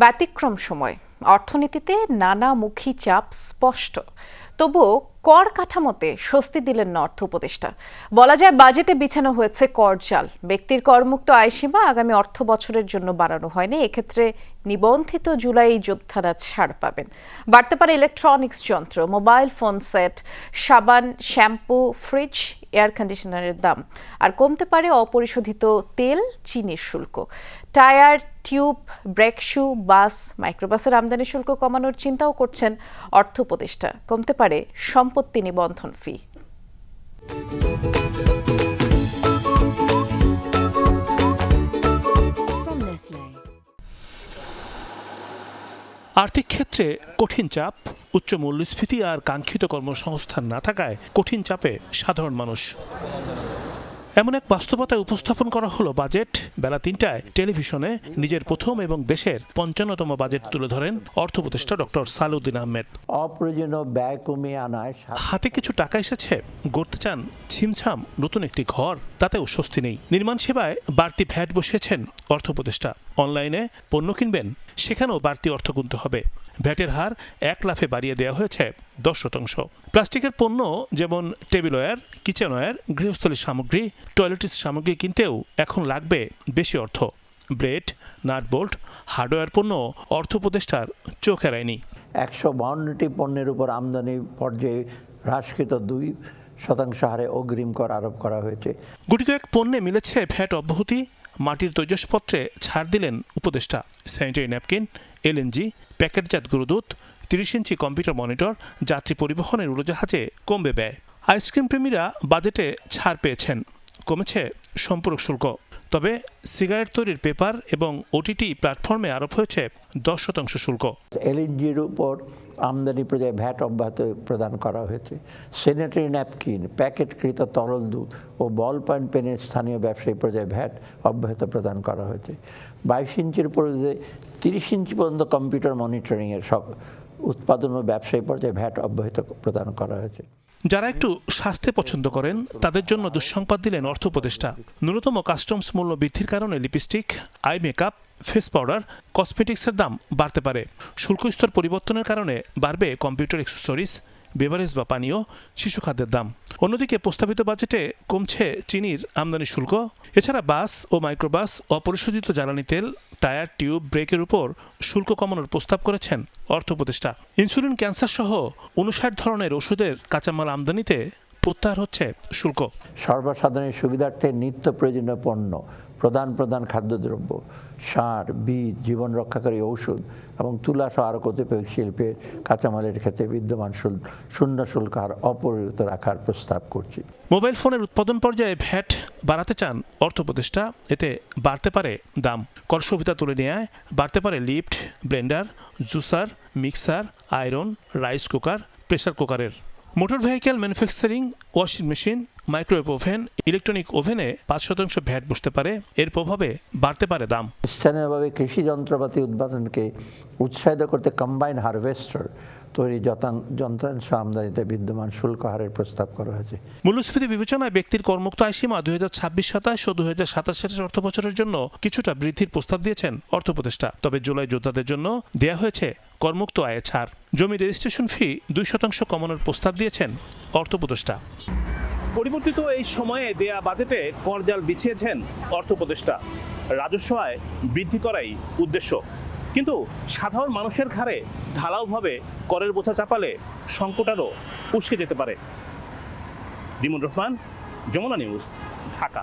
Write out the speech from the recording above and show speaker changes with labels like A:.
A: ব্যতিক্রম সময়। অর্থনীতিতে নানামুখী চাপ স্পষ্ট। তবুও কর কাঠামোতে স্বস্তি দিলেন না অর্থ উপদেষ্টা। বলা যায়, বাজেটে বিছানো হয়েছে কর চাল ব্যক্তির করমুক্ত আয়সীমা আগামী অর্থ বছরের জন্য বাড়ানো হয়নি। এক্ষেত্রে নিবন্ধিত জুলাই যোদ্ধারা ছাড় পাবেন। বাড়তে পারে ইলেকট্রনিক্স যন্ত্র মোবাইল ফোন সেট সাবান শ্যাম্পু ফ্রিজ এয়ার কন্ডিশনারের দাম। আর কমতে পারে অপরিশোধিত তেল, চিনির শুল্ক। Tyre, tube, brake shoe, bus, মাইক্রোবাসের আমদানি শুল্ক কমানোর চিন্তাও করছেন অর্থ উপদেষ্টা। কমতে পারে সম্পত্তি নিবন্ধন ফি
B: আর্থিক ক্ষেত্রে কঠিন চাপ উচ্চ মূল্যস্ফীতি আর কাঙ্ক্ষিত কর্মসংস্থান না থাকায় কঠিন চাপে সাধারণ মানুষ। এমন এক বাস্তবতায় উপস্থাপন করা হলো বাজেট। বেলা তিনটায় টেলিভিশনে নিজের প্রথম এবং দেশের পঞ্চান্নতম বাজেট তুলে ধরেন অর্থ উপদেষ্টা ডক্টর সালউদ্দিন আহমেদ।
C: অপ্রয়োজনীয় ব্যয় কমিয়ে আনায়
B: হাতে কিছু টাকা এসেছে গড়তে চান ছিমছাম নতুন একটি ঘর তাতেও স্বস্তি নেই। নির্মাণ সেবায় বাড়তি ভ্যাট বসিয়েছেন অর্থ উপদেষ্টা অনলাইনে পণ্য কিনবেন সেখানেও বাড়তি অর্থ গুনতে হবে। ভ্যাটের হার এক লাফে বাড়িয়ে দেওয়া হয়েছে দশ শতাংশ। প্লাস্টিকের পণ্য যেমন টেবিলওয়্যার কিচেনওয়্যার গৃহস্থলীর সামগ্রী টয়লেটিস সামগ্রী কিনতেও এখন লাগবে বেশি অর্থ। ব্রেড নাটবোল্ট হার্ডওয়্যার পণ্য অর্থ উপদেষ্টার চোখ এড়ায়নি।
C: একশো বাউন্নটি পণ্যের উপর আমদানি পর্যায়ে হ্রাসকৃত দুই শতাংশ হারে অগ্রিম কর আরোপ করা হয়েছে।
B: গুটি কয়েক পণ্যে মিলেছে ভ্যাট অব্যাহতি মাটির তৈজসপত্রে ছাড় দিলেন উপদেষ্টা। স্যানিটারি ন্যাপকিন, এলএনজি, প্যাকেটজাত গুরুদূত তিরিশ ইঞ্চি কম্পিউটার মনিটর, যাত্রী পরিবহনের উড়োজাহাজে কমবে ব্যয়। আইসক্রিম প্রেমীরা বাজেটে ছাড় পেয়েছেন। কমেছে সম্পূরক শুল্ক। তবে সিগারেট তৈরির পেপার এবং ওটিটি প্ল্যাটফর্মে আরোপ হয়েছে দশ শতাংশ শুল্ক।
C: এলএনজির উপর আমদানি পর্যায়ে ভ্যাট অব্যাহত প্রদান করা হয়েছে। সেনেটারি ন্যাপকিন, প্যাকেটকৃত তরল দুধ ও বল পয়েন্ট পেনের স্থানীয় ব্যবসায়ী পর্যায়ে ভ্যাট অব্যাহত প্রদান করা হয়েছে। বাইশ ইঞ্চির পর্যায়ে তিরিশ ইঞ্চি পর্যন্ত কম্পিউটার মনিটরিংয়ের সব উৎপাদন ও ব্যবসায়ী পর্যায়ে ভ্যাট অব্যাহত প্রদান করা হয়েছে।
B: যারা একটু স্বাস্থ্য পছন্দ করেন, তাদের জন্য দুঃসংবাদ দিলেন অর্থ উপদেষ্টা। ন্যূনতম কাস্টমস মূল্য বৃদ্ধির কারণে lipstick, eye makeup, face powder, কসমেটিক্সের দাম বাড়তে পারে। শুল্ক স্তর পরিবর্তনের কারণে বাড়বে কম্পিউটার অ্যাক্সেসরিজ বেভারেজ বা পানীয়, শিশু খাদ্যের দাম। অন্যদিকে প্রস্তাবিত বাজেটে কমছে চিনির আমদানি শুল্ক। এছাড়া বাস ও মাইক্রোবাস অপরিশোধিত জ্বালানি তেল, টায়ার, টিউব, ব্রেকের উপর শুল্ক কমানোর প্রস্তাব করেছেন অর্থ উপদেষ্টা। ইনসুলিন ক্যান্সার সহ উনষাট ধরনের ওষুধের কাঁচামাল আমদানিতে প্রত্যাহার হচ্ছে শুল্ক।
C: সর্বসাধারণের সুবিধার্থে নিত্য প্রয়োজনীয় পণ্য প্রধান প্রধান খাদ্যদ্রব্য সার বীজ জীবন রক্ষাকারী ঔষধ এবং তুলা সহ আরও কতিপয় শিল্পের কাঁচামালের ক্ষেত্রে বিদ্যমান শূন্য শুল্ক হার অপরিবর্তিত রাখার প্রস্তাব করছি।
B: মোবাইল ফোনের উৎপাদন পর্যায়ে ভ্যাট বাড়াতে চান অর্থ উপদেষ্টা। এতে বাড়তে পারে দাম। কর সুবিধা তুলে নেওয়ায় বাড়তে পারে lift blender juicer mixer iron rice cooker pressure কুকারের। Motor vehicle manufacturing washing machine microwave oven electronic ওভেনে পাঁচ শতাংশ ভ্যাট বসতে পারে। এর প্রভাবে বাড়তে পারে দাম।
C: স্থানীয়ভাবে কৃষি যন্ত্রপাতি উৎপাদনকে উৎসাহিত করতে কম্বাইন হারভেস্টার তৈরি যন্ত্রাংশ আমদানিতে বিদ্যমান শুল্ক হারের প্রস্তাব করা হয়েছে।
B: মূল্যস্ফীতি বিবেচনায় ব্যক্তির কর্মুক্ত আয়সীমা দুই হাজার ছাব্বিশ সাতাশ ও দুই হাজার সাতাশ সাতাশ অর্থ বছরের জন্য কিছুটা বৃদ্ধির প্রস্তাব দিয়েছেন অর্থ উপদেষ্টা তবে জুলাই যোদ্ধাদের জন্য দেয়া হয়েছে করমুক্ত আয়ে ছাড়। জমি রেজিস্ট্রেশন ফি দুই শতাংশ কমানোর প্রস্তাব দিয়েছেন অর্থ উপদেষ্টা
D: পরিবর্তিত এই সময়ে দেয়া বাজেটে করজাল বিছিয়েছেন অর্থ উপদেষ্টা। রাজস্ব আয় বৃদ্ধি করাই উদ্দেশ্য। কিন্তু সাধারণ মানুষের ঘাড়ে ঢালাওভাবে করের বোঝা চাপালে সংকট আরও উস্কে যেতে পারে। বিমন রহমান, যমুনা নিউজ, ঢাকা।